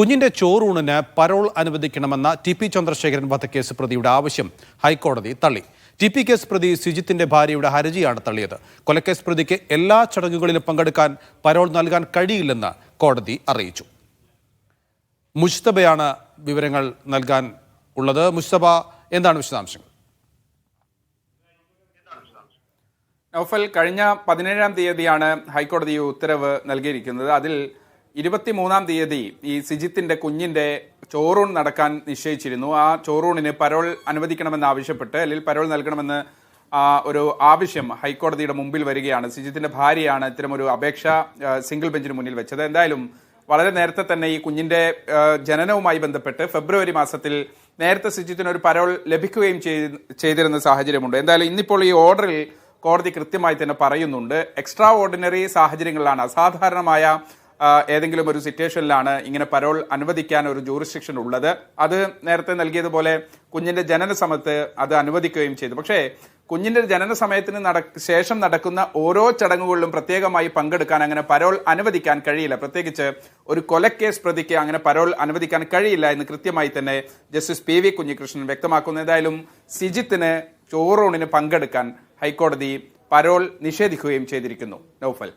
കുഞ്ഞിന്റെ ചോറൂണിന് പരോൾ അനുവദിക്കണമെന്ന ടി പി ചന്ദ്രശേഖരൻ വധക്കേസ് പ്രതിയുടെ ആവശ്യം ഹൈക്കോടതി തള്ളി. ടി പി കേസ് പ്രതി സിജിത്തിന്റെ ഭാര്യയുടെ ഹർജിയാണ് തള്ളിയത്. കൊലക്കേസ് പ്രതിക്ക് എല്ലാ ചടങ്ങുകളിലും പങ്കെടുക്കാൻ പരോൾ നൽകാൻ കഴിയില്ലെന്ന് കോടതി അറിയിച്ചു. മുഷ്തബയാണ് വിവരങ്ങൾ നൽകാൻ ഉള്ളത്. മുസ്തബ എന്താണ് വിശദാംശങ്ങൾ? നൗഫൽ കഴിഞ്ഞ പതിനേഴാം തീയതിയാണ് ഹൈക്കോടതി ഉത്തരവ് നൽകിയിരിക്കുന്നത്. അതിൽ ഇരുപത്തിമൂന്നാം തീയതി ഈ സിജിത്തിന്റെ കുഞ്ഞിന്റെ ചോറൂൺ നടക്കാൻ നിശ്ചയിച്ചിരുന്നു. ആ ചോറൂണിന് പരോൾ അനുവദിക്കണമെന്ന് ആവശ്യപ്പെട്ട് അല്ലെങ്കിൽ പരോൾ നൽകണമെന്ന് ഒരു ആവശ്യം ഹൈക്കോടതിയുടെ മുമ്പിൽ വരികയാണ്. സിജിത്തിന്റെ ഭാര്യയാണ് ഇത്തരമൊരു അപേക്ഷ സിംഗിൾ ബെഞ്ചിന് മുന്നിൽ വെച്ചത്. എന്തായാലും വളരെ നേരത്തെ തന്നെ ഈ കുഞ്ഞിന്റെ ജനനവുമായി ബന്ധപ്പെട്ട് ഫെബ്രുവരി മാസത്തിൽ നേരത്തെ സിജിത്തിന് ഒരു പരോൾ ലഭിക്കുകയും ചെയ്- ചെയ്തിരുന്ന സാഹചര്യമുണ്ട്. എന്തായാലും ഇന്നിപ്പോൾ ഈ ഓർഡറിൽ കോടതി കൃത്യമായി തന്നെ പറയുന്നുണ്ട്. എക്സ്ട്രാ ഓർഡിനറി സാഹചര്യങ്ങളിലാണ്. അസാധാരണമായ ഏതെങ്കിലും ഒരു സിറ്റുവേഷനിലാണ് ഇങ്ങനെ പരോൾ അനുവദിക്കാൻ ഒരു ജൂറിസ്ഡിക്ഷൻ ഉള്ളത്. അത് നേരത്തെ നൽകിയതുപോലെ കുഞ്ഞിന്റെ ജനന സമയത്ത് അത് അനുവദിക്കുകയും ചെയ്തു. പക്ഷേ കുഞ്ഞിന്റെ ജനന സമയത്തിന് നട- ശേഷം നടക്കുന്ന ഓരോ ചടങ്ങുകളിലും പ്രത്യേകമായി പങ്കെടുക്കാൻ അങ്ങനെ പരോൾ അനുവദിക്കാൻ കഴിയില്ല. പ്രത്യേകിച്ച് ഒരു കൊലക്കേസ് പ്രതിക്ക് അങ്ങനെ പരോൾ അനുവദിക്കാൻ കഴിയില്ല എന്ന് കൃത്യമായി തന്നെ ജസ്റ്റിസ് പി വി കുഞ്ഞികൃഷ്ണൻ വ്യക്തമാക്കുന്നു. ഏതായാലും സിജിത്തിന് ചോറൂണിന് പങ്കെടുക്കാൻ ഹൈക്കോടതി പരോൾ നിഷേധിക്കുകയും ചെയ്തിരിക്കുന്നു. നൗഫൽ.